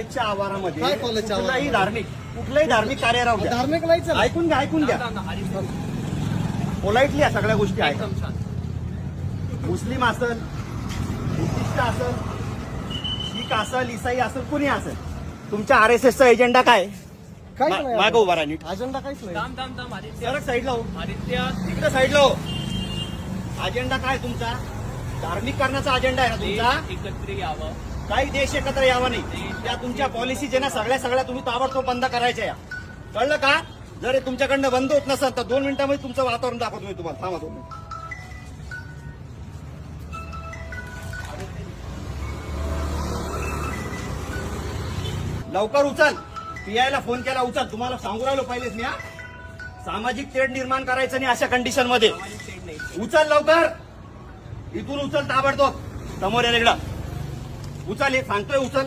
कॉलेजच्या आवारामध्ये काय कॉलेजच्या कुठलाही? धार्मिक कुठलंही धार्मिक कार्य राहू द्या. धार्मिक नाही. ऐकून घ्या ऐकून घ्या. पोलाइटली या सगळ्या गोष्टी आहेत. मुस्लिम असल बुद्धिस्ट असल शीख असल इसाई असल कुणी असल तुमच्या आर एस एसचा एजेंडा काय? काहीच मा- नाही मागं उभा राहा नीट. अजेंडा काहीच नाही. थांब थांब थांब आदित्य. सरक साईडला हो. आदित्य. तिकडे साईडला हो. अजेंडा काय तुमचा? धार्मिक करण्याचा अजेंडा आहे ना तुमचा? देश एकत्र यावं. काही देश एकत्र यावा नाही. त्या तुमच्या पॉलिसी जे ना सगळ्या सगळ्या तुम्ही ताबडतोब बंद करायच्या या. कळलं का? जर हे तुमच्याकडनं बंद होत नसेल तर दोन मिनिटांमध्ये तुमचं वातावरण दाखवतो मी तुम्हाला. थांबा दोन लवकर उचल. पीआयला फोन केला उचल. तुम्हाला सांगू राहिलो पाहिजेच मी हा. सामाजिक तेढ निर्माण करायचं नाही अशा कंडिशनमध्ये. उचल लवकर. इथून उचल ताबडतोब. समोर या इकडं. उचल हे सांगतोय उचल.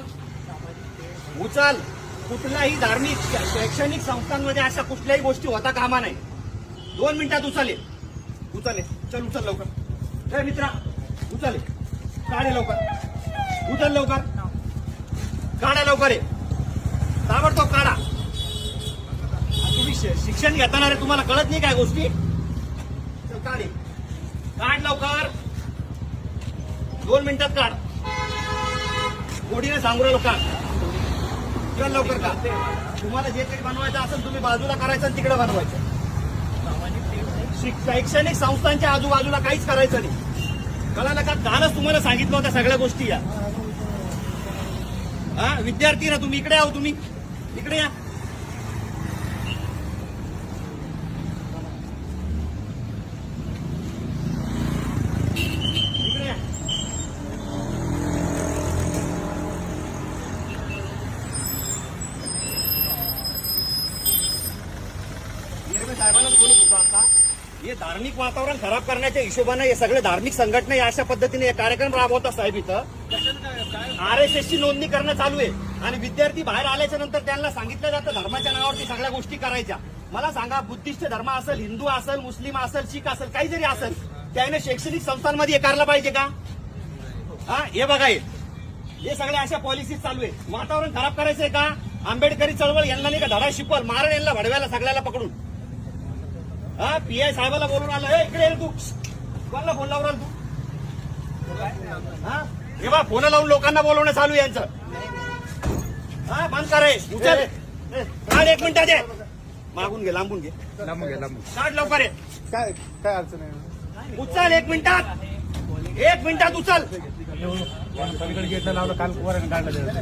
उचल. कुठल्याही धार्मिक शैक्षणिक संस्थांमध्ये अशा कुठल्याही गोष्टी होता कामा नाही दोन मिनिटात उचल हे. उचल चल उचल लवकर. ए मित्रा उचल काढे लवकर. उचल लवकर. काढा लवकर हे. ताबडतोब काढा. तुम्ही शिक्षण घेताना रे तुम्हाला कळत नाही काय गोष्टी? चल काढ काढ लवकर. दोन मिनिटात काढ. गोडीने सांगू राहिलो का? चल लवकर का? तुम्हाला जे काही बनवायचं असेल तुम्ही बाजूला करायचं आणि तिकडे बनवायचं. शैक्षणिक संस्थांच्या आजूबाजूला काहीच करायचं नाही. कळालं का? कालच तुम्हाला सांगितलं होत्या सगळ्या गोष्टी या. हा विद्यार्थी ना तुम्ही इकडे आहो तुम्ही. इकडे या इकडे या साहेबांनाच बोलत होतो आता. हे धार्मिक वातावरण खराब करण्याच्या हिशोबाने हे सगळे धार्मिक संघटना या अशा पद्धतीने हे कार्यक्रम राबवतात साहेब इथं. आर एस एस ची नोंदणी करणं चालू आहे. आणि विद्यार्थी बाहेर आल्याच्यानंतर त्यांना सांगितलं जातं धर्माच्या नावावरती सगळ्या गोष्टी करायच्या. मला सांगा बुद्धिस्ट धर्म असेल हिंदू असेल मुस्लिम असेल शीख असेल काही जरी असेल त्याने शैक्षणिक संस्थांमध्ये हे करायला पाहिजे का? हा हे बघा हे. सगळ्या अशा पॉलिसीज चालू आहे. वातावरण खराब करायचंय का? आंबेडकरी चळवळ यांना नाही का धडा शिकवल? मारण यांना भडव्याला सगळ्याला पकडून. हा पीआय साहेबाला बोलून आलं. "ए, इकडे तू. कोणाला फोन लावून तू? हा? हे बा फोन लावून लोकांना बोलवणं चालू यांचं. हा बंद करे उचल काढ एक मिनिटात ये मागून घे लांबून घे. काढ लवकर ये. काय काय अडचण आहे? उचल एक मिनिटात. एक मिनिटात उचल.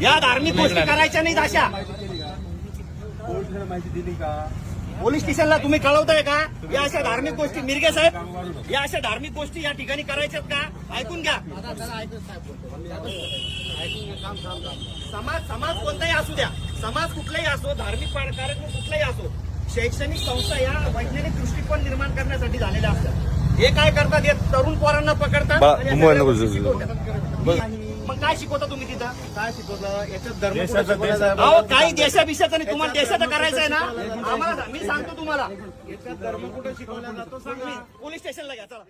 या धार्मिक गोष्टी करायच्या नाहीत अशा. माहिती दिली का? पोलीस स्टेशनला तुम्ही कळवताय का? या अशा धार्मिक गोष्टी मिरगे साहेब या अशा धार्मिक गोष्टी या ठिकाणी करायच्यात का? ऐकून घ्या. समाज समाज कोणताही असू द्या. समाज कुठलाही असो धार्मिक कार्यक्रम कुठलाही असो शैक्षणिक संस्था या वैज्ञानिक दृष्टिकोन निर्माण करण्यासाठी झालेल्या असतात. हे काय करतात? हे तरुण पोरांना पकडतात काय शिकवता तुम्ही तिथं? काय शिकवलं याच्यात धर्म देशाचं- कुठं शिकवलं देशाचं- जातं? अहो काही देशाभिषेचं नाही. तुम्हाला देशाचं करायचं आहे ना? आम्हाला मी सांगतो तुम्हाला. याच्यात धर्म कुठं शिकवला जातो? सांगा. पोलीस स्टेशनला घ्या चला.